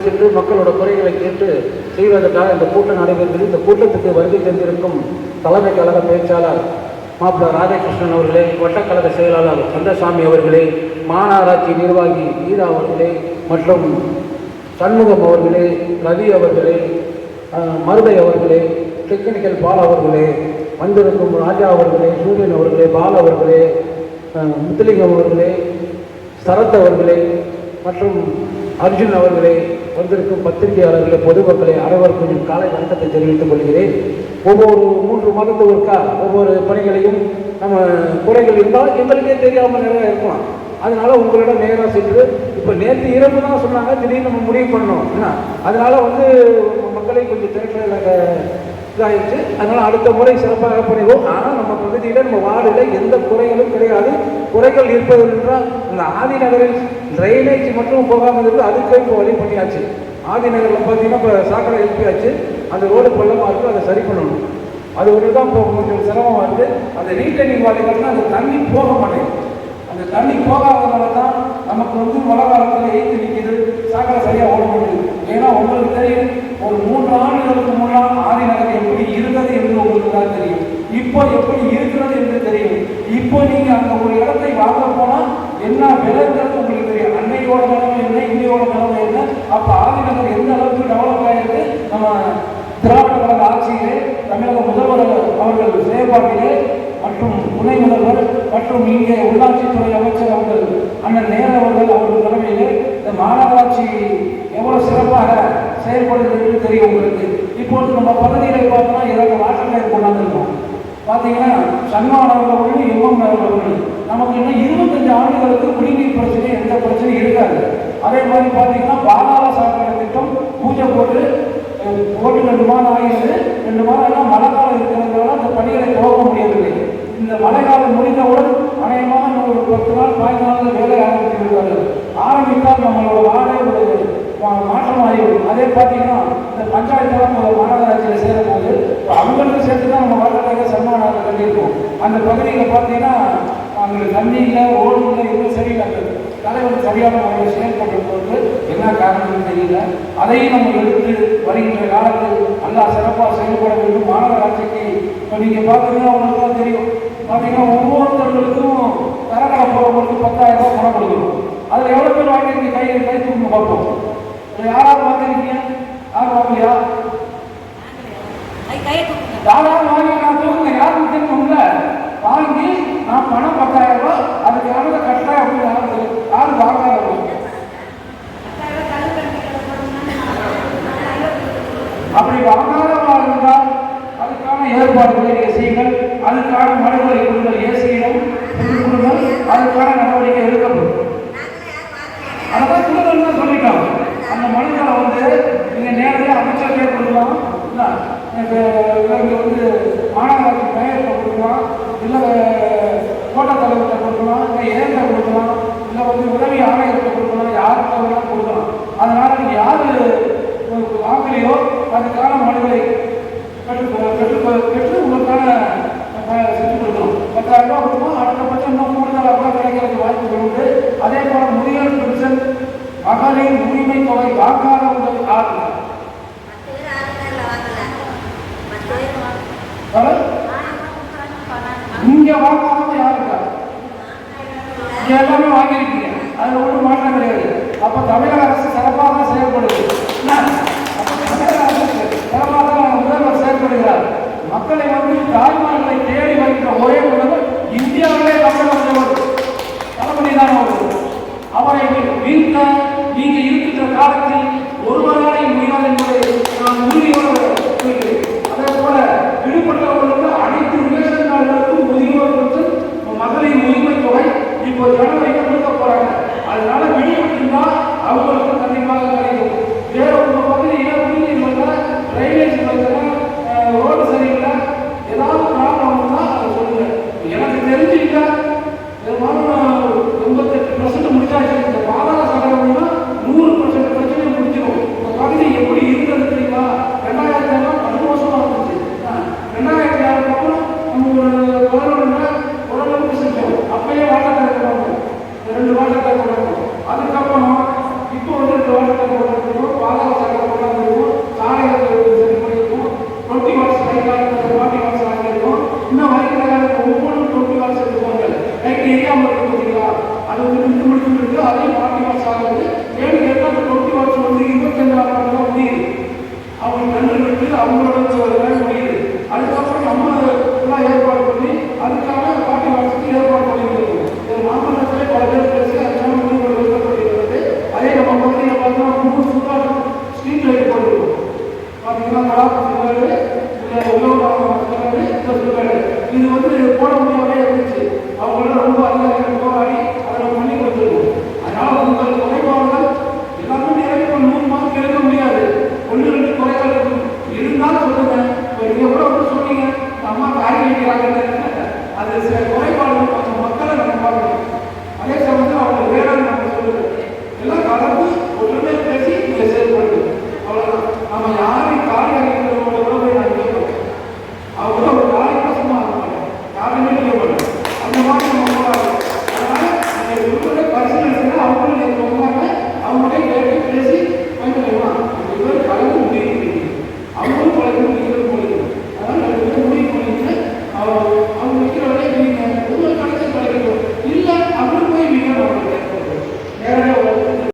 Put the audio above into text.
சென்று மக்களோட குறைகளை கேட்டு செய்வதற்காக இந்த கூட்டம் நடைபெறுகிறது. இந்த கூட்டத்துக்கு வருகை தந்திருக்கும் தலைமை கழக பேச்சாளர் மாப்பிள்ள ராதாகிருஷ்ணன் அவர்களே வட்டக்கழக செயலாளர் கந்தசாமி அவர்களே மாநகராட்சி நிர்வாகி கீதா அவர்களே மற்றும் சண்முகம் அவர்களே ரவி அவர்களே மருதை அவர்களே டெக்னிக்கல் பால் அவர்களே வந்திருக்கும் ராஜா அவர்களே சூரியன் அவர்களே பால் அவர்களே முத்துலிங்கம் அவர்களே சரத் அவர்களே மற்றும் அர்ஜுன் அவர்களே வந்திருக்கும் பத்திரிகையாளர்களே பொதுமக்களே அனைவருக்கும் கொஞ்சம் காலை வணக்கத்தை தெரிவித்துக் கொள்கிறேன். ஒவ்வொரு மூன்று மாதத்துக்கு ஒவ்வொரு பணிகளையும் நம்ம குறைகள் இருந்தால் எங்களுக்கே தெரியாமல் நிறைய இருக்கலாம். அதனால உங்களிடம் நேராக சென்று இப்போ நேற்று இரவு தான் சொன்னாங்க திடீர்னு நம்ம முடிவு பண்ணோம் என்ன? அதனால வந்து மக்களை கொஞ்சம் திரட்டல இதாகிடுச்சு அதனால அடுத்த முறை சிறப்பாக பண்ணிடுவோம் ஆனால் நம்ம பகுதியில் நம்ம வார்டில் எந்த குறைகளும் கிடையாது. குறைகள் இருப்பது என்றால் இந்த ஆதி நகரில் ட்ரைனேஜ் மட்டும் போகாமல் இருந்து அதுக்கே இப்போ வழி பண்ணியாச்சு. ஆதி நகரில் பார்த்தீங்கன்னா இப்போ சாக்கடை எழுப்பியாச்சு. அந்த ரோடு பள்ளமாக இருக்குது அதை சரி பண்ணணும். அது ஒரு தான் இப்போ கொஞ்சம் சிரமமாக இருக்குது அந்த ரீட்டைனிங் வாலிகள்னா அந்த தண்ணி போக மாட்டேங்குது. அந்த தண்ணி போகாததுனால தான் நமக்கு வந்து மழை காலத்தில் எய்த்து நிற்கிது சாக்கடை சரியாக ஓட மாட்டேங்குது ஏன்னா உங்களுக்கு தெரியும் ஒரு மூன்று ஆண்டுகளுக்கு முன்னால் ஆதிநகர் எப்படி இருந்தது என்று உங்களுக்கு தான் தெரியும் இப்போ எப்படி இருக்கிறது என்று தெரியும். இப்போ நீங்கள் அந்த ஒரு இடத்தை வாங்க போனால் என்ன விலைங்கிறது உங்களுக்கு தெரியும். அன்னையோட நிலைமை என்ன இன்னையோட நிலைமை என்ன? அப்போ ஆதிநகர் எந்த அளவுக்கு டெவலப் ஆகிருக்கு நம்ம திராவிட கழக ஆட்சியிலே தமிழக முதல்வர் அவர்கள் செயல்பாட்டிலே மற்றும் துணை முதல்வர் மற்றும் இங்கே உள்ளாட்சித்துறை அமைச்சர் அவர்கள் அண்ணன் நேரு அவர்கள் அவர்கள் தலைமையிலே இந்த மாநகராட்சி எவ்வளவு சிறப்பாக செயல்படுகிறது என்று தெரியும் உங்களுக்கு. இப்பொழுது நம்ம பகுதியில் பார்த்தோம்னா பார்த்தீங்கன்னா சன்மானவர்கள் ஒன்று எம்எம் அவர்கள் ஒன்று நமக்கு இன்னும் இருபத்தஞ்சு ஆண்டுகளுக்கு குடிநீர் பிரச்சனை எந்த பிரச்சனையும் இருக்காது. அதே மாதிரி பார்த்தீங்கன்னா பாதாள சாக்கடை திட்டம் பூஜை போட்டு போட்டு ரெண்டு மாதம் ஆகிறது ரெண்டு மாதம் எல்லாம் மழை காலம் இருக்கிறதுனால அந்த பணிகளை துவங்க முடியவில்லை. இந்த மழை காலம் முடிந்தவுடன் அநேகமாக நம்ம ஒரு பத்து நாள் பதினைந்து நாள் வேலை ஆரம்பித்து விடுவார்கள் ஆரம்பித்தால் நம்மளோட வாடகை ஒரு மாற்றம் ஆகிவிடும் அதே பார்த்தீங்கன்னா இந்த பஞ்சாயத்து நம்ம மாநகராட்சியில் சேரும்போது இப்ப அவங்களுக்கு சேர்த்து தான் நம்ம வாட்டர் சன்மானம் கட்டியிருக்கோம் பகுதியில் பார்த்தீங்கன்னா அவங்களுக்கு தண்ணி இல்லை ரோடு இல்லை எதுவும் சரியில்லை. தலைவர் சரியான முறையில் செயல்பட்டு போது என்ன காரணம்னு தெரியல. அதையும் நம்ம எடுத்து வருகின்ற காலத்தில் நல்லா சிறப்பாக செயல்பட வேண்டும். மாநகராட்சிக்கு இப்போ நீங்கள் பார்த்தீங்கன்னா உங்களுக்கு தான் தெரியும். பார்த்தீங்கன்னா ஒவ்வொருத்தர்களுக்கும் தரக்கடை போகிறவங்களுக்கு பத்தாயிரம் ரூபாய் பணம் கொடுக்கணும். அதில் எவ்வளோ பேர் வாங்கியிருக்கீங்க கை கை தூக்கி பார்ப்போம். யாராவது வாங்கியிருக்கீங்க யாரும் வாங்கலையா? யாராவது வாங்கி நான் தூக்குங்க யாரும் தெரியும்ல வாங்கி நான் பணம் பத்தாயிரம் ரூபாய் அதுக்கு எவ்வளோ கட்டாயம் அப்படின்னு யாரும் தெரியும் யாரும் வாங்காதவங்க அப்படி வாங்காதவா இருந்தால் அதுக்கான ஏற்பாடுகளை நீங்கள் செய்யுங்கள். அதுக்கான மனுகளை கொடுங்கள். ஏசியிடம் பெற்றுக் கொடுங்கள். அதுக்கான நடவடிக்கை எடுக்கப்படும். அதான் கொடுக்கணும்னு சொல்லிட்டோம் அந்த மனுக்களை வந்து நீங்கள் நேரடியாக அமைச்சர்கிட்டே கொடுக்கலாம் இல்லை இங்கே வந்து மாநகராட்சி மேயர்கிட்ட கொடுக்கலாம் இல்லை கோட்ட தலைவர்கிட்ட கொடுக்கலாம் இல்லை ஏர்கிட்ட கொடுக்கலாம் இல்லை வந்து உதவி ஆணையர்கிட்ட கொடுக்கலாம் யாருக்கு வேணாலும் கொடுக்கலாம் அதனால் நீங்கள் யார் வாங்கலையோ அதுக்கான மனுகளை பெற்று பெற்று உங்களுக்கான செஞ்சு கொடுக்கணும். பத்தாயிரம் ரூபாய் கொடுப்போம் அடுத்தபட்சம் இன்னும் கூடுதலாக கூட கிடைக்கிறதுக்கு வாய்ப்புகள் உண்டு. அதே போல முதியோர் பென்ஷன் மகளிர் உரிமை தொகை வாக்காளர்கள் ஆறு இங்க வாங்காதவங்க யாரும் இருக்கா? இங்க எல்லாமே வாங்கியிருக்கீங்க. அதுல ஒன்றும் மாற்றம் கிடையாது. அப்ப தமிழக அரசு சிறப்பாக தான் செயல்படுது என்ன? அப்ப தமிழக அரசு சிறப்பாக தான் முதல்வர் செயல்படுகிறார் மக்களை வந்து தாய்மார்களை தேடி வைக்கிற ஒரே முதல்வர் இந்தியாவிலே தமிழ் வந்தவர் தளபதி தான் அவர்.